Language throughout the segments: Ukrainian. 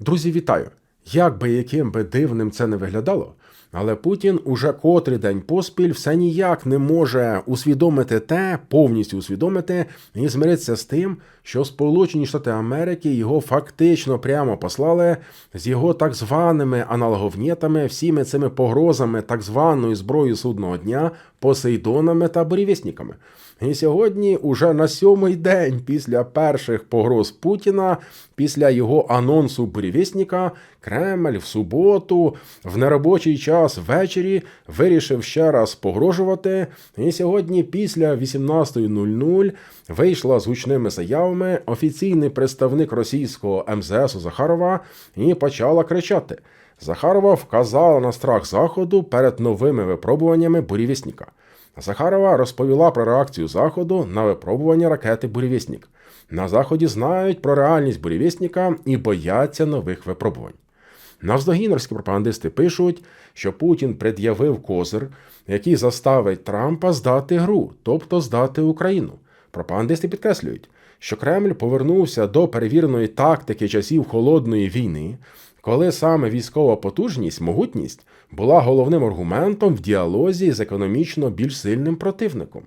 Друзі, вітаю! Як би яким би дивним це не виглядало, але Путін уже котрий день поспіль все ніяк не може усвідомити те, повністю усвідомити і змиритися з тим, що Сполучені Штати Америки його фактично прямо послали з його так званими аналоговнєтами, всіми цими погрозами так званої зброї судного дня, посейдонами та бурєвісниками. І сьогодні, уже на сьомий день після перших погроз Путіна, після його анонсу бурєвісника, Кремль в суботу, в неробочий час ввечері вирішив ще раз погрожувати. І сьогодні, після 18.00, вийшла з гучними заявами офіційний представник російського МЗС Захарова і почала кричати. Захарова вказала на страх заходу перед новими випробуваннями бурєвісника. Захарова розповіла про реакцію Заходу на випробування ракети Бурєвіснік. На Заході знають про реальність бурєвісника і бояться нових випробувань. Навздогінерські пропагандисти пишуть, що Путін пред'явив козир, який заставить Трампа здати гру, тобто здати Україну. Пропагандисти підкреслюють, що Кремль повернувся до перевіреної тактики часів холодної війни, коли саме військова потужність, могутність була головним аргументом в діалозі з економічно більш сильним противником.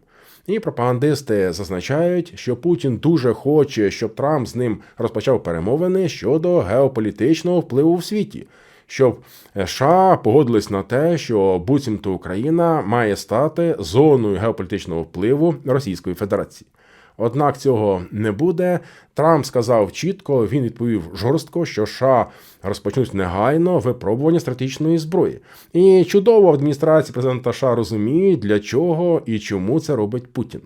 І пропагандисти зазначають, що Путін дуже хоче, щоб Трамп з ним розпочав перемовини щодо геополітичного впливу в світі, щоб США погодились на те, що буцімто Україна має стати зоною геополітичного впливу Російської Федерації. Однак цього не буде. Трамп сказав чітко, він відповів жорстко, що США розпочнуть негайно випробування стратегічної зброї. І чудово в адміністрації президента США розуміють, для чого і чому це робить Путін.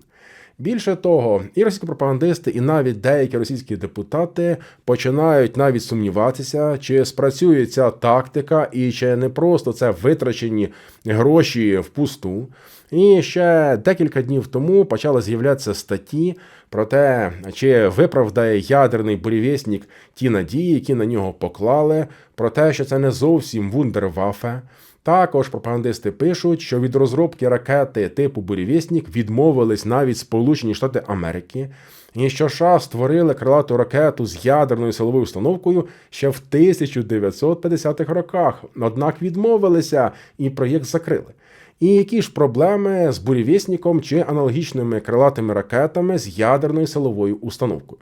Більше того, і російські пропагандисти, і навіть деякі російські депутати починають навіть сумніватися, чи спрацює ця тактика, і чи не просто це витрачені гроші впусту. І ще декілька днів тому почали з'являтися статті про те, чи виправдає ядерний бурєвєснік ті надії, які на нього поклали, про те, що це не зовсім вундервафе. Також пропагандисти пишуть, що від розробки ракети типу бурєвєснік відмовились навіть Сполучені Штати Америки, і що США створили крилату ракету з ядерною силовою установкою ще в 1950-х роках, однак відмовилися і проєкт закрили. І які ж проблеми з бурєвісніком чи аналогічними крилатими ракетами з ядерною силовою установкою?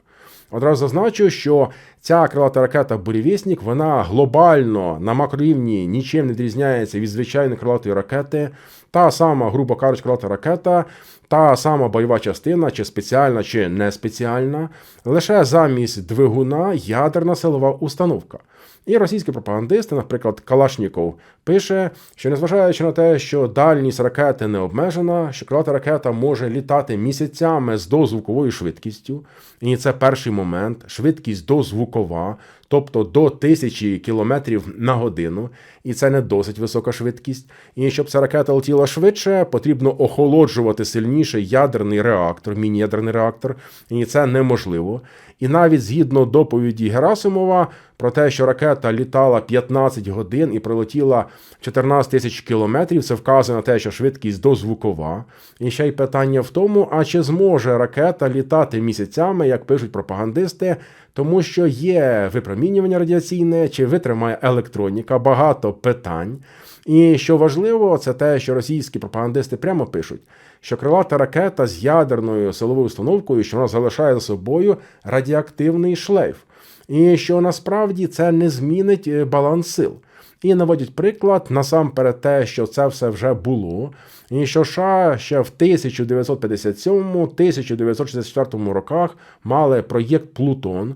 Одразу зазначу, що ця крилата ракета бурєвіснік вона глобально на макрорівні нічим не відрізняється від звичайної крилатої ракети. Та сама, грубо кажучи, крилата ракета, та сама бойова частина, чи спеціальна, чи не спеціальна, лише замість двигуна ядерна силова установка. І російські пропагандисти, наприклад, Калашніков, пише, що незважаючи на те, що дальність ракети не обмежена, що крилата ракета може літати місяцями з дозвуковою швидкістю. І це перший момент швидкість дозвукова, тобто до тисячі кілометрів на годину, і це не досить висока швидкість. І щоб ця ракета летіла швидше, потрібно охолоджувати сильніше ядерний реактор, міні-ядерний реактор, і це неможливо. І навіть згідно доповіді Герасимова про те, що ракета літала 15 годин і пролетіла 14 тисяч кілометрів, це вказує на те, що швидкість дозвукова. І ще й питання в тому, а чи зможе ракета літати місяцями, як пишуть пропагандисти, тому що є випромінювання радіаційне, чи витримає електроніка, багато питань. І що важливо, це те, що російські пропагандисти прямо пишуть, що крилата ракета з ядерною силовою установкою, що вона залишає за собою радіоактивний шлейф, і що насправді це не змінить е, баланс сил. І наводять приклад насамперед те, що це все вже було, і що США ще в 1957-1964 роках мали проєкт Плутон,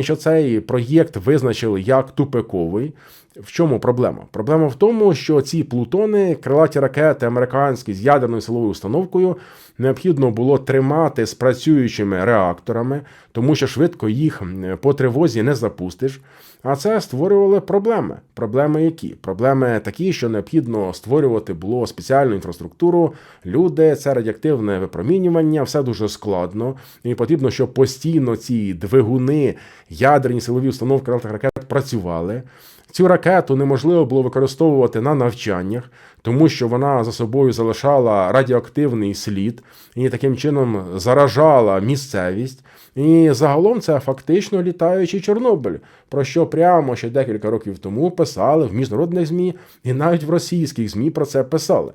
що цей проєкт визначили як тупиковий. В чому проблема? Проблема в тому, що ці плутони, крилаті ракети американські з ядерною силовою установкою, необхідно було тримати з працюючими реакторами, тому що швидко їх по тривозі не запустиш. А це створювали проблеми. Проблеми які? Проблеми такі, що необхідно створювати було спеціальну інфраструктуру, люди, це радіоактивне випромінювання, все дуже складно. І потрібно, щоб постійно ці двигуни, ядерні силові установки ракет працювали. Цю ракету неможливо було використовувати на навчаннях, тому що вона за собою залишала радіоактивний слід і таким чином заражала місцевість. І загалом це фактично літаючий Чорнобиль, про що прямо ще декілька років тому писали в міжнародних ЗМІ, і навіть в російських ЗМІ про це писали.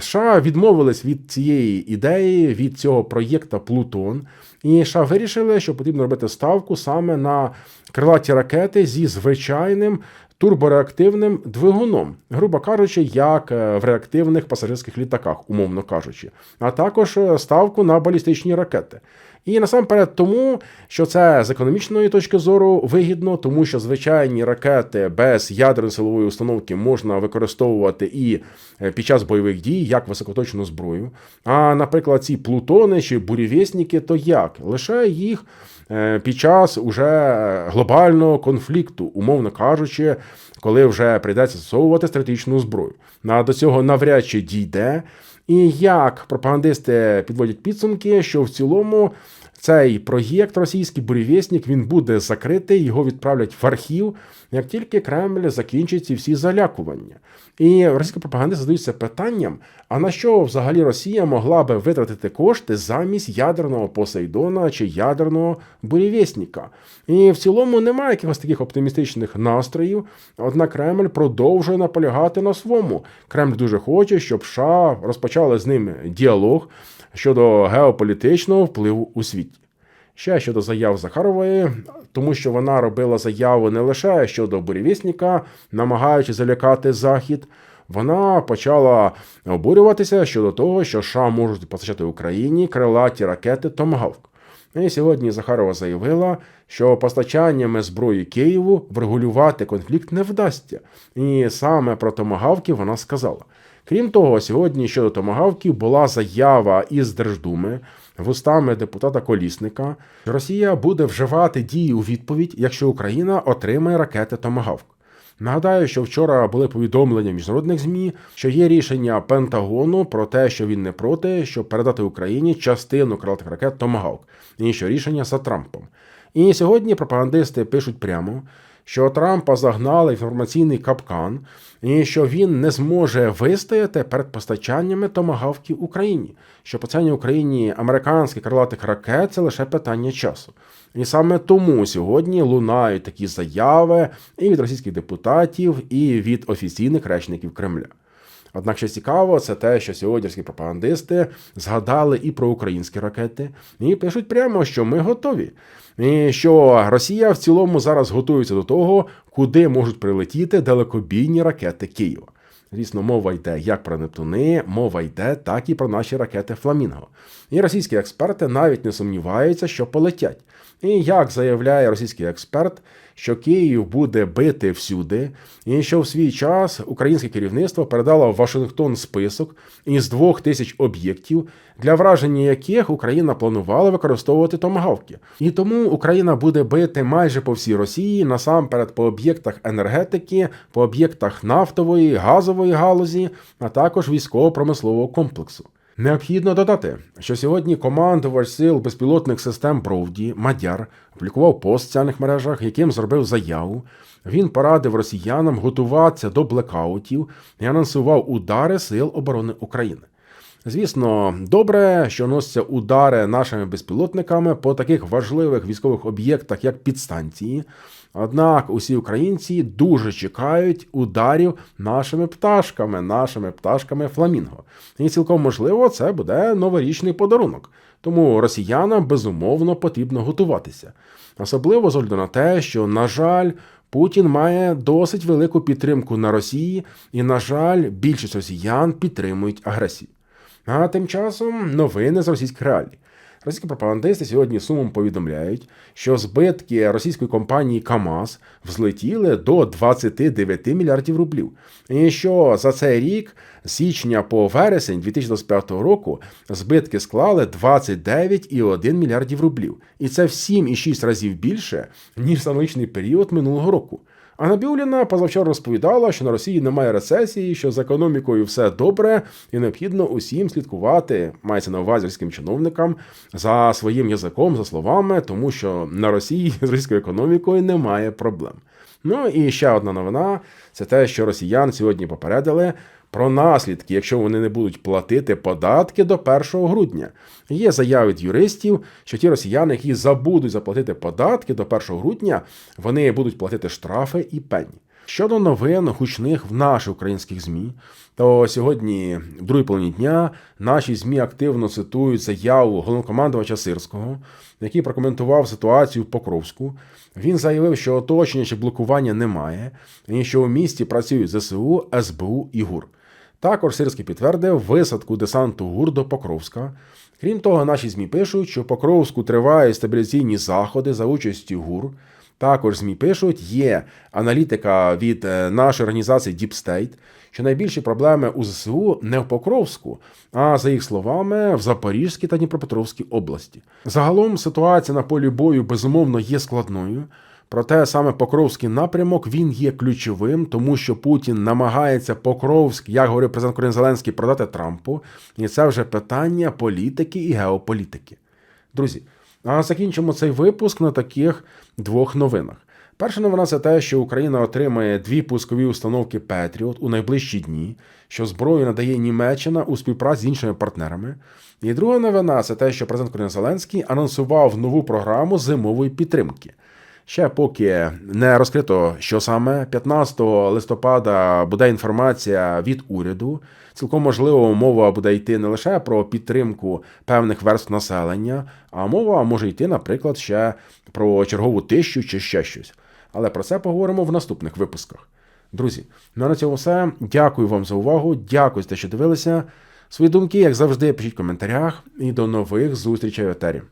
США відмовились від цієї ідеї, від цього проєкта Плутон, і США вирішили, що потрібно робити ставку саме на крилаті ракети зі звичайним турбореактивним двигуном, грубо кажучи, як е, в реактивних пасажирських літаках, умовно кажучи, а також е, ставку на балістичні ракети. І насамперед тому, що це з економічної точки зору вигідно, тому що звичайні ракети без ядерної силової установки можна використовувати і е, під час бойових дій як високоточну зброю. А, наприклад, ці плутони чи бурєвєсники, то як? Лише їх е, під час уже глобального конфлікту, умовно кажучи, коли вже прийдеться застосовувати стратегічну зброю. А до цього навряд чи дійде. І як пропагандисти підводять підсумки, що в цілому цей проєкт російський бурєвєснік, він буде закритий, його відправлять в архів, як тільки Кремль закінчить ці всі залякування. І російська пропаганда задаються питанням: а на що взагалі Росія могла би витратити кошти замість ядерного Посейдона чи ядерного бурєвєсника? І в цілому немає якихось таких оптимістичних настроїв. Однак Кремль продовжує наполягати на своєму. Кремль дуже хоче, щоб США розпочали з ним діалог щодо геополітичного впливу у світі. Ще щодо заяв Захарової, тому що вона робила заяву не лише щодо бурєвісника, намагаючи залякати Захід. Вона почала обурюватися щодо того, що США можуть постачати Україні крилаті ракети Томагавк. І сьогодні Захарова заявила, що постачаннями зброї Києву врегулювати конфлікт не вдасться. І саме про томагавки вона сказала. Крім того, сьогодні щодо томагавків була заява із Держдуми вустами депутата Колісника. що Росія буде вживати дії у відповідь, якщо Україна отримає ракети Томагавк. Нагадаю, що вчора були повідомлення міжнародних змі, що є рішення Пентагону про те, що він не проти, щоб передати Україні частину крилатих ракет Томагавк, і що рішення за Трампом. І сьогодні пропагандисти пишуть прямо, що Трампа загнали інформаційний капкан, і що він не зможе вистояти перед постачаннями томагавків Україні, що постачання Україні американських крилатих ракет це лише питання часу. І саме тому сьогодні лунають такі заяви і від російських депутатів, і від офіційних речників Кремля. Однак, що цікаво, це те, що сьогоднішні пропагандисти згадали і про українські ракети, і пишуть прямо, що ми готові. І що Росія в цілому зараз готується до того, куди можуть прилетіти далекобійні ракети Києва. Звісно, мова йде як про Нептуни, мова йде, так і про наші ракети Фламінго. І російські експерти навіть не сумніваються, що полетять. І як заявляє російський експерт, що Київ буде бити всюди, і що в свій час українське керівництво передало в Вашингтон список із двох тисяч об'єктів, для враження яких Україна планувала використовувати томагавки. І тому Україна буде бити майже по всій Росії, насамперед по об'єктах енергетики, по об'єктах нафтової, газової галузі, а також військово-промислового комплексу. Необхідно додати, що сьогодні командувач сил безпілотних систем Бровді Мадяр опублікував пост в соціальних мережах, яким зробив заяву. Він порадив росіянам готуватися до блекаутів і анонсував удари Сил оборони України. Звісно, добре, що носяться удари нашими безпілотниками по таких важливих військових об'єктах, як підстанції. Однак усі українці дуже чекають ударів нашими пташками, нашими пташками Фламінго. І цілком можливо, це буде новорічний подарунок. Тому росіянам безумовно потрібно готуватися. Особливо з на те, що, на жаль, Путін має досить велику підтримку на Росії, і, на жаль, більшість росіян підтримують агресію. А тим часом новини з російських реалій. Російські пропагандисти сьогодні сумом повідомляють, що збитки російської компанії КАМАЗ взлетіли до 29 мільярдів рублів. І що за цей рік, з січня по вересень 2025 року, збитки склали 29,1 мільярдів рублів. І це в 7,6 разів більше, ніж за аналогічний період минулого року. А Набіуліна позавчора розповідала, що на Росії немає рецесії, що з економікою все добре, і необхідно усім слідкувати, мається на увазі російським чиновникам, за своїм язиком, за словами, тому що на Росії з російською економікою немає проблем. Ну і ще одна новина: це те, що росіян сьогодні попередили про наслідки, якщо вони не будуть платити податки до 1 грудня. Є заяви від юристів, що ті росіяни, які забудуть заплатити податки до 1 грудня, вони будуть платити штрафи і пені. Щодо новин гучних в наших українських ЗМІ, то сьогодні, в другій половині дня, наші ЗМІ активно цитують заяву головнокомандувача Сирського, який прокоментував ситуацію в Покровську. Він заявив, що оточення чи блокування немає, і що у місті працюють ЗСУ, СБУ і ГУР. Також Сирський підтвердив висадку десанту ГУР до Покровська. Крім того, наші ЗМІ пишуть, що в Покровську тривають стабіляційні заходи за участю ГУР. Також ЗМІ пишуть, є аналітика від е, нашої організації Deep State, що найбільші проблеми у ЗСУ не в Покровську, а за їх словами, в Запорізькій та Дніпропетровській області. Загалом ситуація на полі бою безумовно є складною. Проте саме Покровський напрямок він є ключовим, тому що Путін намагається Покровськ, як говорив президент України Зеленський, продати Трампу, і це вже питання політики і геополітики. Друзі, а закінчимо цей випуск на таких двох новинах. Перша новина це те, що Україна отримає дві пускові установки Петріот у найближчі дні, що зброю надає Німеччина у співпраці з іншими партнерами. І друга новина це те, що президент України Зеленський анонсував нову програму зимової підтримки. Ще поки не розкрито, що саме 15 листопада буде інформація від уряду. Цілком можливо, мова буде йти не лише про підтримку певних верств населення, а мова може йти, наприклад, ще про чергову тищу чи ще щось. Але про це поговоримо в наступних випусках. Друзі, ну на цьому все. Дякую вам за увагу. Дякую за те, що дивилися. Свої думки, як завжди, пишіть в коментарях і до нових зустрічей в етері.